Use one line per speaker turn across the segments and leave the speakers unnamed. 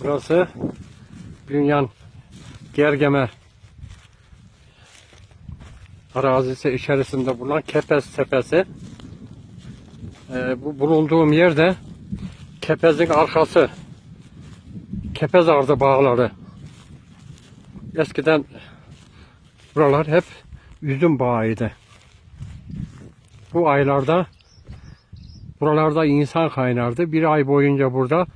Burası Bünyan Gergeme arazisi içerisinde bulunan Kepez Tepesi. Ee, bu bulunduğum yerde Kepez'in arkası. Kepez Ardı Bağları. Eskiden buralar hep üzüm bağıydı. Bu aylarda buralarda insan kaynardı. Bir ay boyunca burada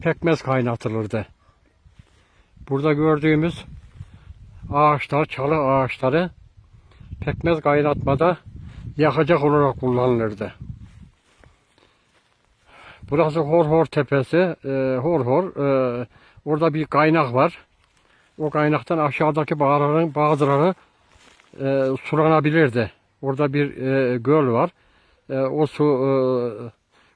pekmez kaynatılırdı. Burada gördüğümüz ağaçlar, çalı ağaçları pekmez kaynatmada yakacak olarak kullanılırdı. Burası Horhor Tepesi. Ee, Horhor. ee, orada bir kaynak var. O kaynaktan aşağıdaki bağların bazıları e, sulanabilirdi. Orada bir e, göl var. E, o su e,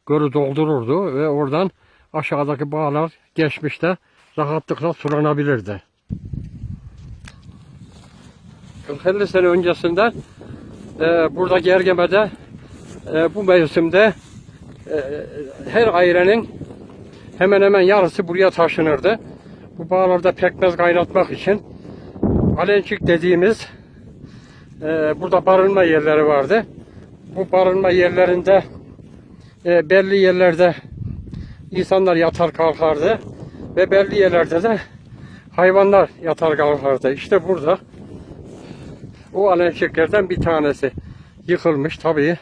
gölü doldururdu ve oradan aşağıdaki bağlar geçmişte rahatlıkla sulanabilirdi. 40-50 sene öncesinde e, burada Gergeme'de e, bu mevsimde e, her ailenin hemen hemen yarısı buraya taşınırdı. Bu bağlarda pekmez kaynatmak için alençik dediğimiz e, burada barınma yerleri vardı. Bu barınma yerlerinde e, belli yerlerde insanlar yatar kalkardı ve belli yerlerde de hayvanlar yatar kalkardı. İşte burada o alençiklerden bir tanesi yıkılmış tabii.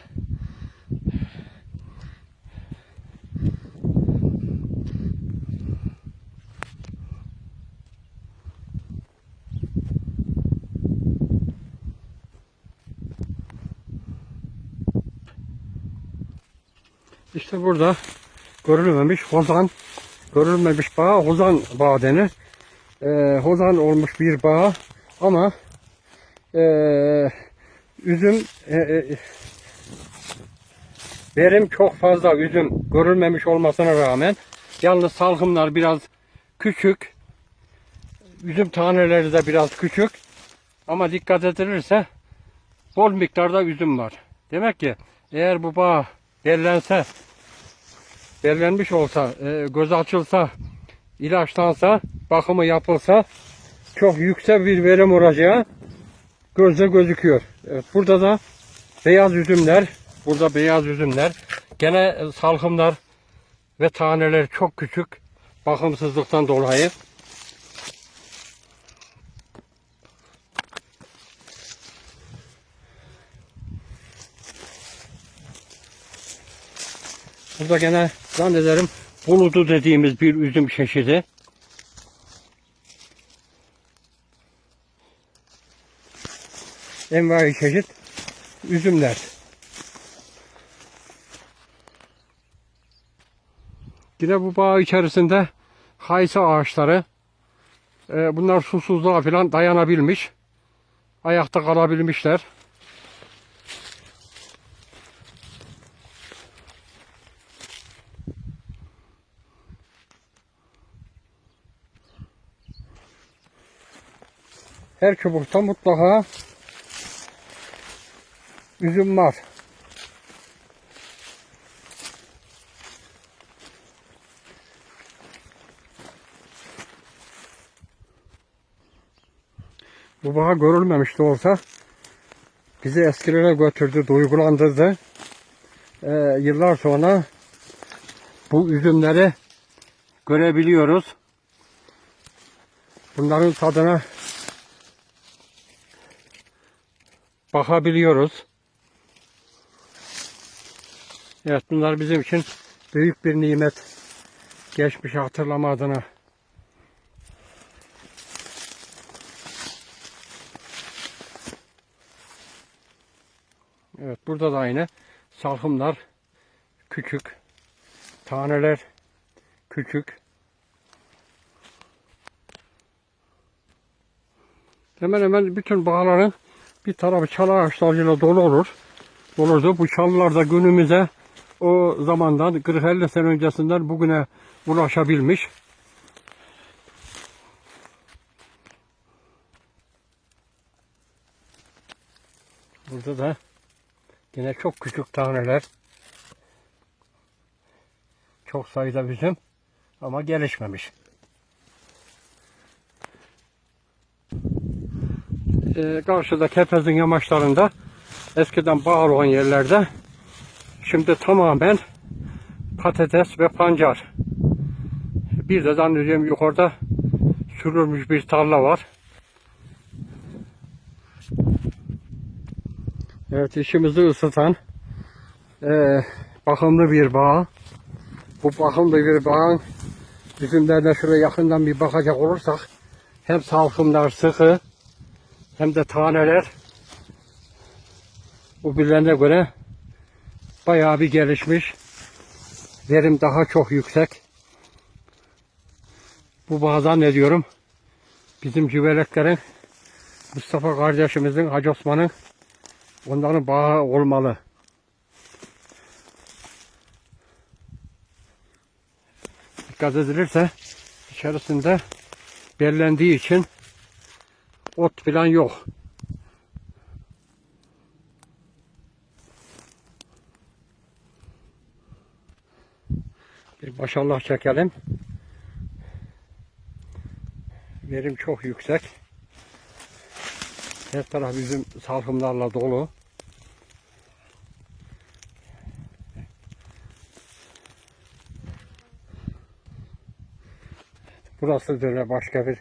İşte burada görülmemiş hozan, görülmemiş bağ hozan bağ denir. Ee, hozan olmuş bir bağ ama ee, üzüm e, e, çok fazla üzüm görülmemiş olmasına rağmen yalnız salkımlar biraz küçük üzüm taneleri de biraz küçük ama dikkat edilirse bol miktarda üzüm var. Demek ki eğer bu bağ bellense bellenmiş olsa, e, göz açılsa, ilaçlansa, bakımı yapılsa çok yüksek bir verim olacağı gözle gözüküyor. Evet, burada da beyaz üzümler, burada beyaz üzümler, gene e, salkımlar ve taneler çok küçük bakımsızlıktan dolayı. Burada gene zannederim buludu dediğimiz bir üzüm çeşidi. Envai çeşit üzümler. Yine bu bağ içerisinde kayısı ağaçları. e, bunlar susuzluğa falan dayanabilmiş. Ayakta kalabilmişler. Her çubukta mutlaka üzüm var. Bu bağ görülmemiş de olsa bizi eskilere götürdü, duygulandırdı. Ee, yıllar sonra bu üzümleri görebiliyoruz. Bunların tadına bakabiliyoruz. Evet bunlar bizim için büyük bir nimet. Geçmişi hatırlama adına. Evet burada da aynı salkımlar küçük, taneler küçük. Hemen hemen bütün bağların bir tarafı çalı ağaçlarıyla dolu olur. Olurdu. Bu çalılar da günümüze o zamandan 40-50 sene öncesinden bugüne ulaşabilmiş. Burada da yine çok küçük taneler. Çok sayıda üzüm ama gelişmemiş. E, karşıda Kepez'in yamaçlarında eskiden bağ olan yerlerde şimdi tamamen patates ve pancar. Bir de zannediyorum yukarıda sürülmüş bir tarla var. Evet işimizi ısıtan eee, bakımlı bir bağ. Bu bakımlı bir bağın üzümlerine şöyle yakından bir bakacak olursak hem salkımlar sıkı hem de taneler bu birbirlerine göre bayağı bir gelişmiş. Verim daha çok yüksek. Bu bağdan ne diyorum? Bizim cüveleklerin Mustafa kardeşimizin, Hacı Osman'ın onların bağı olmalı. Dikkat edilirse içerisinde bellendiği için ot falan yok. Bir maşallah çekelim. Verim çok yüksek. Her taraf üzüm salkımlarla dolu. Burası böyle başka bir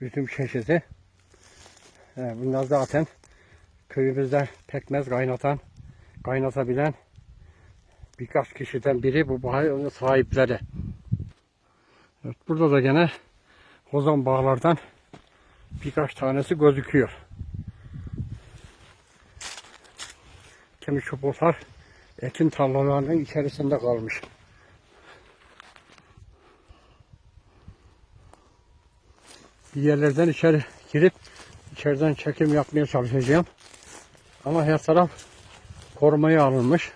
üzüm çeşidi. He, Bunlar zaten köyümüzde pekmez kaynatan, kaynatabilen birkaç kişiden biri bu bağın sahipleri. Evet, burada da gene ozon bağlardan birkaç tanesi gözüküyor. Kimi çubuğlar ekin tarlalarının içerisinde kalmış. Bir yerlerden içeri girip içeriden çekim yapmaya çalışacağım. Ama her taraf korumaya alınmış.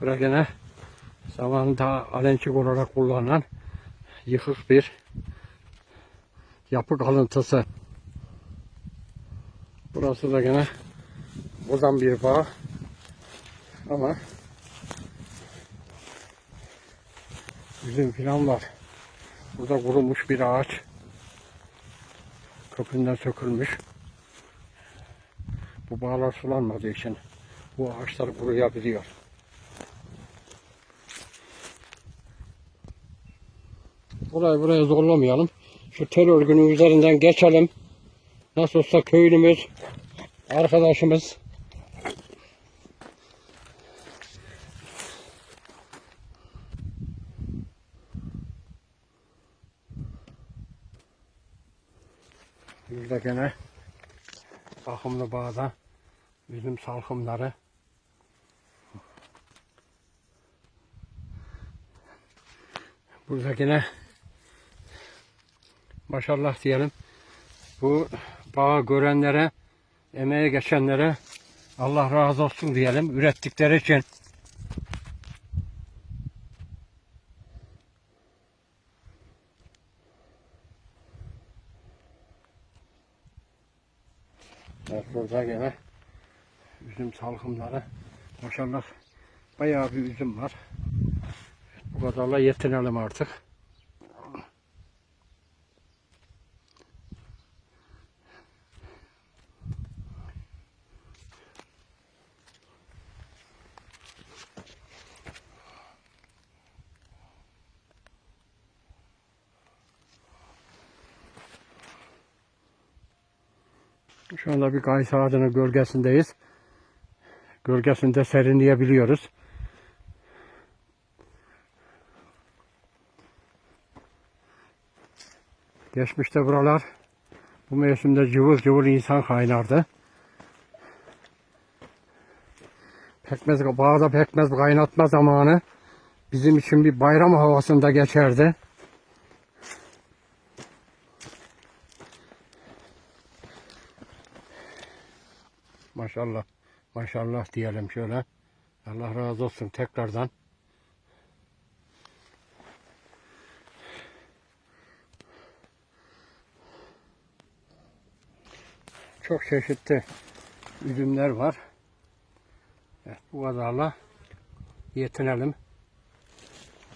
Burası gene zamanında alençik olarak kullanılan yıkık bir yapı kalıntısı. Burası da gene bozan bir bağ. Ama üzüm falan var. Burada kurumuş bir ağaç. Kökünden sökülmüş. Bu bağlar sulanmadığı için bu ağaçlar kuruyabiliyor. Burayı buraya zorlamayalım. Şu tel örgünün üzerinden geçelim. Nasıl olsa köylümüz, arkadaşımız. Burada gene bakımlı bağda üzüm salkımları. Burada gene maşallah diyelim. Bu bağı görenlere, emeğe geçenlere Allah razı olsun diyelim ürettikleri için. Burada gene üzüm salkımları. Maşallah bayağı bir üzüm var. Bu kadarla yetinelim artık. Şu anda bir kayısı ağacının gölgesindeyiz. Gölgesinde serinleyebiliyoruz. Geçmişte buralar bu mevsimde cıvıl cıvıl insan kaynardı. Pekmez, bağda pekmez kaynatma zamanı bizim için bir bayram havasında geçerdi. Maşallah, maşallah diyelim şöyle. Allah razı olsun tekrardan. Çok çeşitli üzümler var. Evet, bu kadarla yetinelim.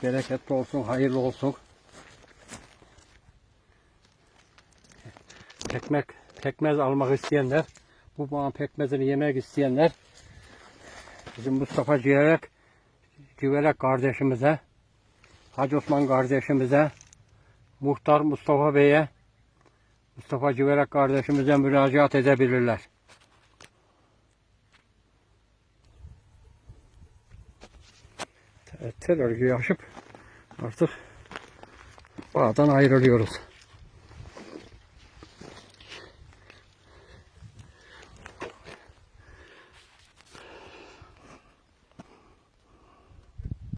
bereketli olsun, hayırlı olsun. Pekmek, pekmez almak isteyenler, bu bağın pekmezini yemek isteyenler, bizim Mustafa Civerek, Civerek kardeşimize, Hacı Osman kardeşimize, Muhtar Mustafa Bey'e, Mustafa Civerek kardeşimize müracaat edebilirler. Tel örgüyü aşıp artık bağdan ayrılıyoruz.